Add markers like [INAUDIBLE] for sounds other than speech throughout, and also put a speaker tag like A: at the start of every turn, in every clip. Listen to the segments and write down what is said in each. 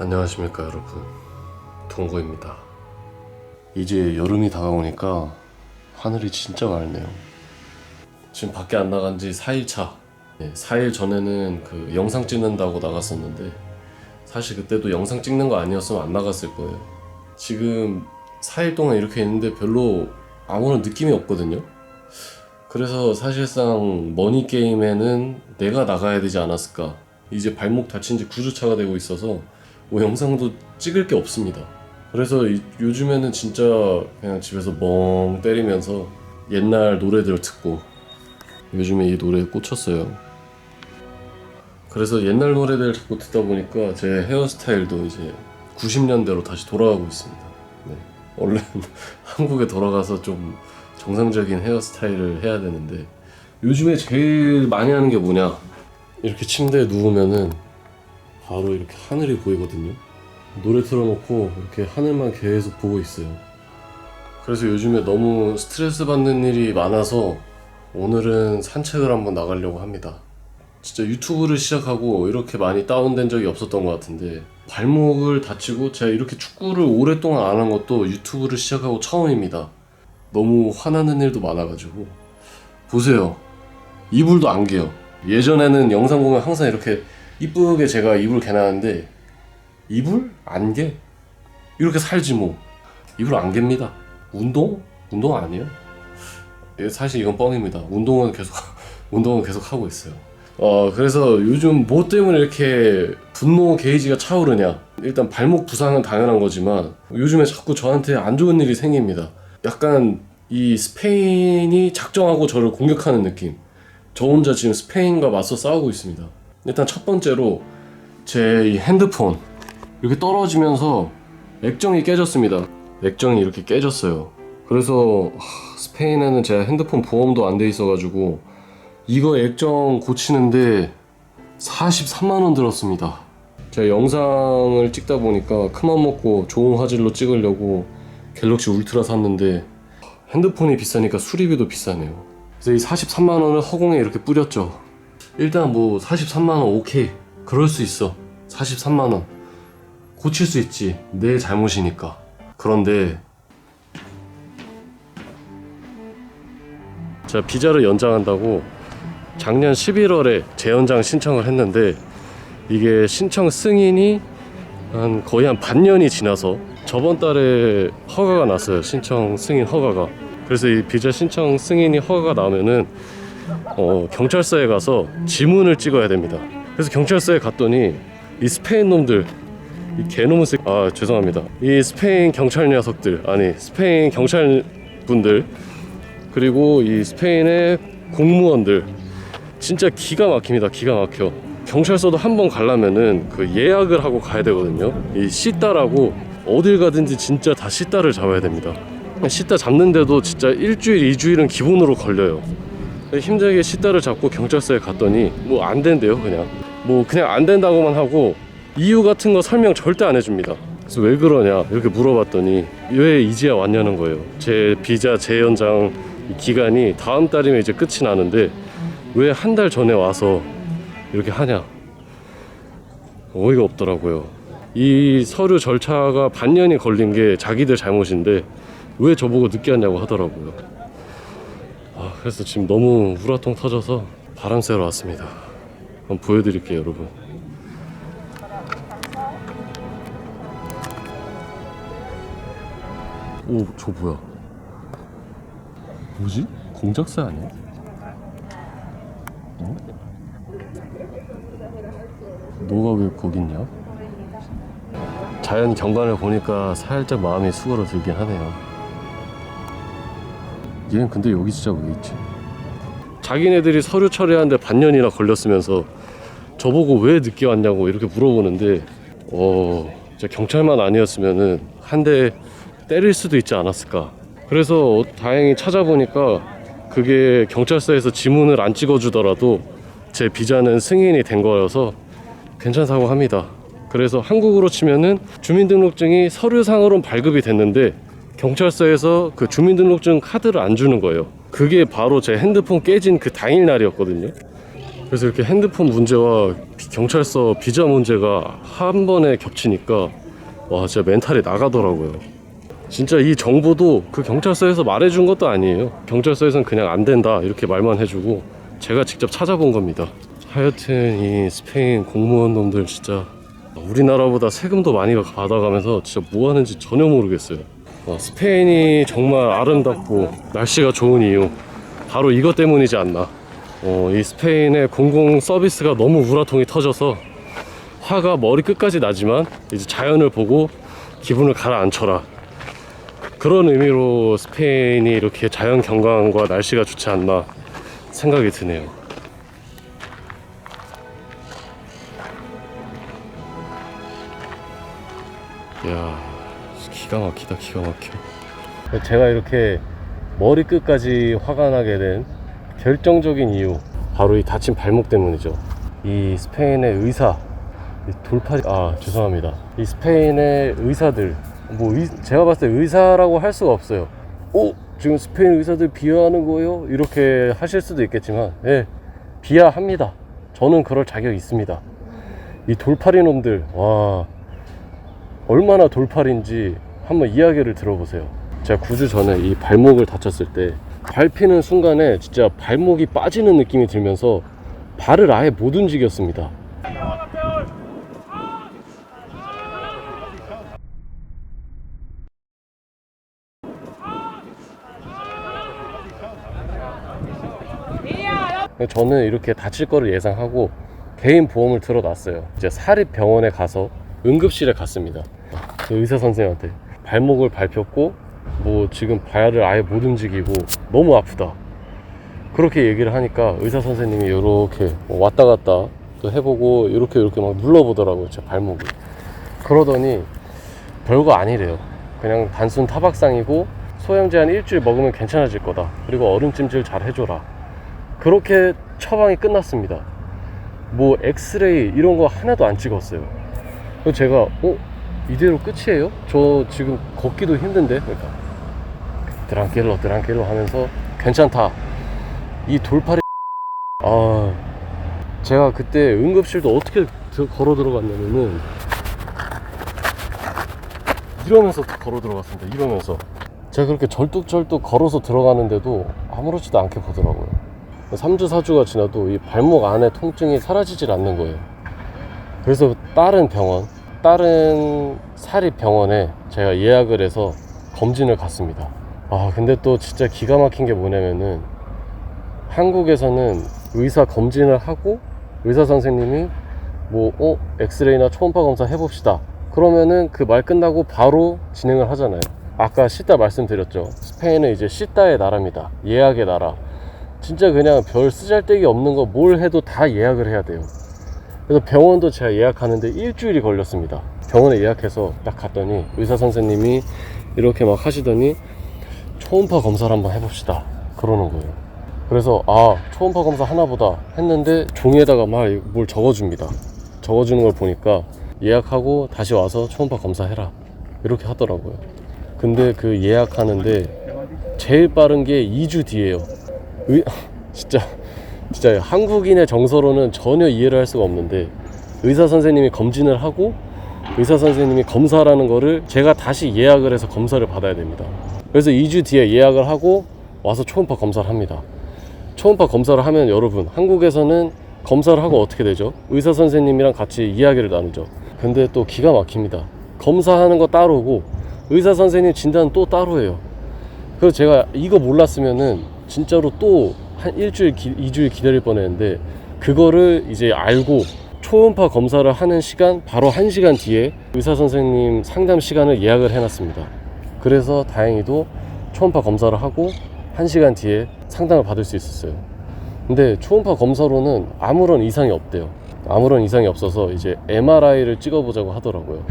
A: 안녕하십니까 여러분. 동고입니다. 이제 여름이 다가오니까 하늘이 진짜 맑네요. 지금 밖에 안 나간 지 4일차. 4일 전에는 그 영상 찍는다고 나갔었는데 사실 그때도 영상 찍는 거 아니었으면 안 나갔을 거예요. 지금 4일 동안 이렇게 있는데 별로 아무런 느낌이 없거든요. 그래서 사실상 머니 게임에는 내가 나가야 되지 않았을까. 이제 발목 다친 지 9주차가 되고 있어서 뭐 영상도 찍을 게 없습니다. 그래서 이- 요즘에는 진짜 그냥 집에서 멍 때리면서 옛날 노래들 듣고 요즘에 이 노래에 꽂혔어요. 그래서 옛날 노래들 자꾸 듣다 보니까 제 헤어스타일도 이제 90년대로 다시 돌아가고 있습니다. 네. 얼른 [LAUGHS] 한국에 돌아가서 좀 정상적인 헤어스타일을 해야 되는데 요즘에 제일 많이 하는 게 뭐냐 이렇게 침대에 누우면은 바로 이렇게 하늘이 보이거든요. 노래 틀어놓고 이렇게 하늘만 계속 보고 있어요. 그래서 요즘에 너무 스트레스 받는 일이 많아서 오늘은 산책을 한번 나가려고 합니다. 진짜 유튜브를 시작하고 이렇게 많이 다운된 적이 없었던 것 같은데 발목을 다치고 제가 이렇게 축구를 오랫동안 안 한 것도 유튜브를 시작하고 처음입니다. 너무 화나는 일도 많아가지고 보세요. 이불도 안 개요. 예전에는 영상 보면 항상 이렇게 이쁘게 제가 이불 개놨는데 이불 안 개? 이렇게 살지 뭐 이불 안 갭니다. 운동? 운동 아니에요? 예, 사실 이건 뻥입니다. 운동은 계속 [LAUGHS] 운동은 계속 하고 있어요. 어 그래서 요즘 뭐 때문에 이렇게 분노 게이지가 차오르냐? 일단 발목 부상은 당연한 거지만 요즘에 자꾸 저한테 안 좋은 일이 생깁니다. 약간 이 스페인이 작정하고 저를 공격하는 느낌. 저 혼자 지금 스페인과 맞서 싸우고 있습니다. 일단 첫 번째로 제이 핸드폰 이렇게 떨어지면서 액정이 깨졌습니다. 액정이 이렇게 깨졌어요. 그래서 하, 스페인에는 제가 핸드폰 보험도 안 돼 있어가지고 이거 액정 고치는데 43만 원 들었습니다. 제가 영상을 찍다 보니까 큰맘 먹고 좋은 화질로 찍으려고 갤럭시 울트라 샀는데 핸드폰이 비싸니까 수리비도 비싸네요. 그래서 이 43만 원을 허공에 이렇게 뿌렸죠. 일단 뭐 43만 원 오케이. 그럴 수 있어. 43만 원. 고칠 수 있지. 내 잘못이니까. 그런데 제가 비자를 연장한다고 작년 11월에 재연장 신청을 했는데 이게 신청 승인이 한 거의 한 반년이 지나서 저번 달에 허가가 났어요. 신청 승인 허가가. 그래서 이 비자 신청 승인이 허가가 나면은 어, 경찰서에 가서 지문을 찍어야 됩니다. 그래서 경찰서에 갔더니 이 스페인 놈들 이 개놈의 새... 아 죄송합니다. 이 스페인 경찰 녀석들 아니 스페인 경찰 분들 그리고 이 스페인의 공무원들 진짜 기가 막힙니다. 기가 막혀. 경찰서도 한 번 가려면은 그 예약을 하고 가야 되거든요. 이 시따라고 어딜 가든지 진짜 다 시따를 잡아야 됩니다. 시따 잡는데도 진짜 일주일, 이주일은 기본으로 걸려요. 힘들게 시따를 잡고 경찰서에 갔더니 뭐 안 된대요, 그냥. 뭐 그냥 안 된다고만 하고 이유 같은 거 설명 절대 안 해줍니다. 그래서 왜 그러냐 이렇게 물어봤더니 왜 이제야 왔냐는 거예요. 제 비자 재연장 기간이 다음 달이면 이제 끝이 나는데 왜 한 달 전에 와서 이렇게 하냐 어이가 없더라고요. 이 서류 절차가 반년이 걸린 게 자기들 잘못인데 왜 저보고 늦게 왔냐고 하더라고요. 아, 그래서 지금 너무 우라통 터져서 바람 쐬러 왔습니다. 한번 보여드릴게요, 여러분. 오, 저 뭐야? 뭐지? 공작새 아니야? 어? 너가 왜 거기 있냐? 자연 경관을 보니까 살짝 마음이 수그러들긴 하네요. 얘는 근데 여기 진짜 왜 있지? 자기네들이 서류 처리하는데 반년이나 걸렸으면서 저보고 왜 늦게 왔냐고 이렇게 물어보는데 어 진짜 경찰만 아니었으면은 한 대 때릴 수도 있지 않았을까 그래서 다행히 찾아보니까 그게 경찰서에서 지문을 안 찍어주더라도 제 비자는 승인이 된 거여서 괜찮다고 합니다 그래서 한국으로 치면은 주민등록증이 서류상으로는 발급이 됐는데 경찰서에서 그 주민등록증 카드를 안 주는 거예요. 그게 바로 제 핸드폰 깨진 그 당일 날이었거든요. 그래서 이렇게 핸드폰 문제와 비- 경찰서 비자 문제가 한 번에 겹치니까 와 진짜 멘탈이 나가더라고요. 진짜 이 정보도 그 경찰서에서 말해준 것도 아니에요. 경찰서에서는 그냥 안 된다 이렇게 말만 해주고 제가 직접 찾아본 겁니다. 하여튼 이 스페인 공무원 놈들 진짜 우리나라보다 세금도 많이 받아가면서 진짜 뭐 하는지 전혀 모르겠어요. 어, 스페인이 정말 아름답고 날씨가 좋은 이유 바로 이것 때문이지 않나. 어, 이 스페인의 공공 서비스가 너무 우라통이 터져서 화가 머리 끝까지 나지만 이제 자연을 보고 기분을 가라앉혀라. 그런 의미로 스페인이 이렇게 자연 경관과 날씨가 좋지 않나 생각이 드네요. 야 기가 막히다 기가 막혀. 제가 이렇게 머리 끝까지 화가 나게 된 결정적인 이유 바로 이 다친 발목 때문이죠. 이 스페인의 의사 이 돌팔이 아 죄송합니다. 이 스페인의 의사들 뭐 의- 제가 봤을 때 의사라고 할 수가 없어요. 오 지금 스페인 의사들 비하하는 거예요? 이렇게 하실 수도 있겠지만 예 비하합니다. 저는 그럴 자격 있습니다. 이 돌팔이 놈들 와 얼마나 돌팔인지 한번 이야기를 들어보세요. 제가 9주 전에 이 발목을 다쳤을 때 밟히는 순간에 진짜 발목이 빠지는 느낌이 들면서 발을 아예 못 움직였습니다. 저는 이렇게 다칠 거를 예상하고 개인 보험을 들어놨어요. 이제 사립병원에 가서 응급실에 갔습니다. 그 의사 선생님한테 발목을 밟혔고 뭐 지금 발을 아예 못 움직이고 너무 아프다. 그렇게 얘기를 하니까 의사 선생님이 이렇게 왔다 갔다 또 해보고 이렇게 이렇게 막 눌러보더라고요. 제 발목을. 그러더니 별거 아니래요. 그냥 단순 타박상이고 소염제 한 일주일 먹으면 괜찮아질 거다. 그리고 얼음찜질 잘 해줘라. 그렇게 처방이 끝났습니다. 뭐 엑스레이 이런 거 하나도 안 찍었어요. 그래서 제가 어 이대로 끝이에요? 저 지금 걷기도 힘든데 그러니까 드랑길로 드랑길로 하면서 괜찮다. 이 돌팔이 [LAUGHS] 아 제가 그때 응급실도 어떻게 드- 걸어 들어갔냐면은 이러면서 걸어 들어갔습니다. 이러면서 제가 그렇게 절뚝절뚝 걸어서 들어가는데도 아무렇지도 않게 보더라고요. 3주, 4주가 지나도 이 발목 안에 통증이 사라지질 않는 거예요. 그래서 다른 병원, 다른 사립병원에 제가 예약을 해서 검진을 갔습니다. 아, 근데 또 진짜 기가 막힌 게 뭐냐면은 한국에서는 의사 검진을 하고 의사 선생님이 뭐, 어, 엑스레이나 초음파 검사 해봅시다. 그러면은 그 말 끝나고 바로 진행을 하잖아요. 아까 시따 말씀드렸죠. 스페인은 이제 시따의 나라입니다. 예약의 나라. 진짜 그냥 별 쓰잘데기 없는 거 뭘 해도 다 예약을 해야 돼요. 그래서 병원도 제가 예약하는데 일주일이 걸렸습니다. 병원에 예약해서 딱 갔더니 의사 선생님이 이렇게 막 하시더니 초음파 검사를 한번 해봅시다. 그러는 거예요. 그래서 아 초음파 검사 하나보다 했는데 종이에다가 막 뭘 적어줍니다. 적어주는 걸 보니까 예약하고 다시 와서 초음파 검사해라 이렇게 하더라고요. 근데 그 예약하는데 제일 빠른 게 2주 뒤에요. 의, [LAUGHS] 진짜 진짜 한국인의 정서로는 전혀 이해를 할 수가 없는데 의사 선생님이 검진을 하고 의사 선생님이 검사라는 거를 제가 다시 예약을 해서 검사를 받아야 됩니다. 그래서 2주 뒤에 예약을 하고 와서 초음파 검사를 합니다. 초음파 검사를 하면 여러분 한국에서는 검사를 하고 어떻게 되죠? 의사 선생님이랑 같이 이야기를 나누죠. 근데 또 기가 막힙니다. 검사하는 거 따로고 의사 선생님 진단은 또 따로예요. 그래서 제가 이거 몰랐으면은 진짜로 또 한 일주일, 기, 이주일 기다릴 뻔했는데 그거를 이제 알고 초음파 검사를 하는 시간 바로 한 시간 뒤에 의사 선생님 상담 시간을 예약을 해놨습니다. 그래서 다행히도 초음파 검사를 하고 한 시간 뒤에 상담을 받을 수 있었어요. 근데 초음파 검사로는 아무런 이상이 없대요. 아무런 이상이 없어서 이제 MRI를 찍어보자고 하더라고요.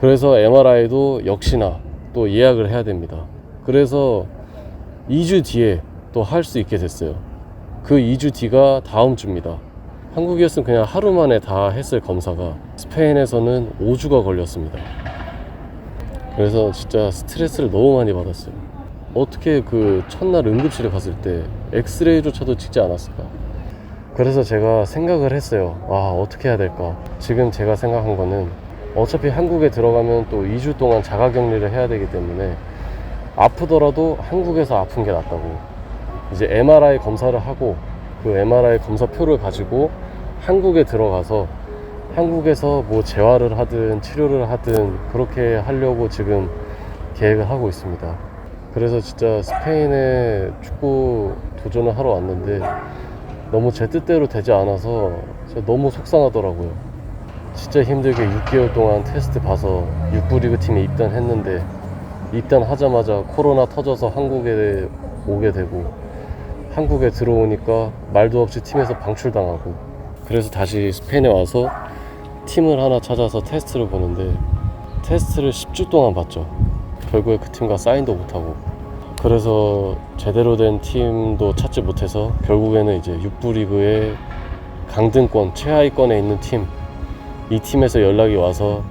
A: 그래서 MRI도 역시나 또 예약을 해야 됩니다. 그래서 2주 뒤에 또 할 수 있게 됐어요. 그 2주 뒤가 다음 주입니다. 한국이었으면 그냥 하루 만에 다 했을 검사가 스페인에서는 5주가 걸렸습니다. 그래서 진짜 스트레스를 너무 많이 받았어요. 어떻게 그 첫날 응급실에 갔을 때 엑스레이조차도 찍지 않았을까? 그래서 제가 생각을 했어요. 아, 어떻게 해야 될까? 지금 제가 생각한 거는 어차피 한국에 들어가면 또 2주 동안 자가 격리를 해야 되기 때문에 아프더라도 한국에서 아픈 게 낫다고. 이제 MRI 검사를 하고 그 MRI 검사표를 가지고 한국에 들어가서 한국에서 뭐 재활을 하든 치료를 하든 그렇게 하려고 지금 계획을 하고 있습니다. 그래서 진짜 스페인에 축구 도전을 하러 왔는데 너무 제 뜻대로 되지 않아서 너무 속상하더라고요. 진짜 힘들게 6개월 동안 테스트 봐서 6부 리그 팀에 입단했는데 입단하자마자 코로나 터져서 한국에 오게 되고 한국에 들어오니까 말도 없이 팀에서 방출당하고 그래서 다시 스페인에 와서 팀을 하나 찾아서 테스트를 보는데 테스트를 10주 동안 봤죠. 결국에 그 팀과 사인도 못하고 그래서 제대로 된 팀도 찾지 못해서 결국에는 이제 6부 리그의 강등권 최하위권에 있는 팀 이 팀에서 연락이 와서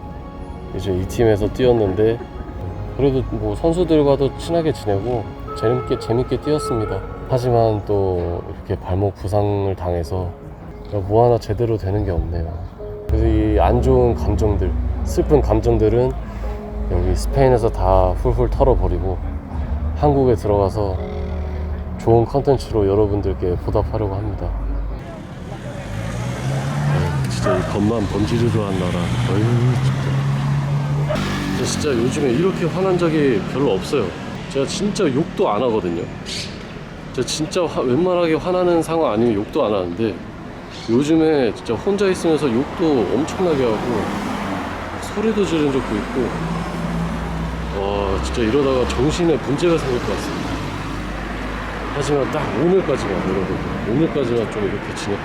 A: 이제 이 팀에서 뛰었는데 그래도 뭐 선수들과도 친하게 지내고 재밌게 재밌게 뛰었습니다. 하지만 또 이렇게 발목 부상을 당해서 뭐 하나 제대로 되는 게 없네요. 그래서 이 안 좋은 감정들, 슬픈 감정들은 여기 스페인에서 다 훌훌 털어버리고 한국에 들어가서 좋은 컨텐츠로 여러분들께 보답하려고 합니다. 네, 진짜 이 겁만 번지르르한 나라. 어휴, 진짜. 저 진짜 요즘에 이렇게 화난 적이 별로 없어요. 제가 진짜 욕도 안 하거든요. 저 진짜 화- 웬만하게 화나는 상황 아니면 욕도 안 하는데 요즘에 진짜 혼자 있으면서 욕도 엄청나게 하고 소리도 지른 적도 있고 와 진짜 이러다가 정신에 문제가 생길 것 같습니다. 하지만 딱 오늘까지만 여러분 오늘까지만 좀 이렇게 지내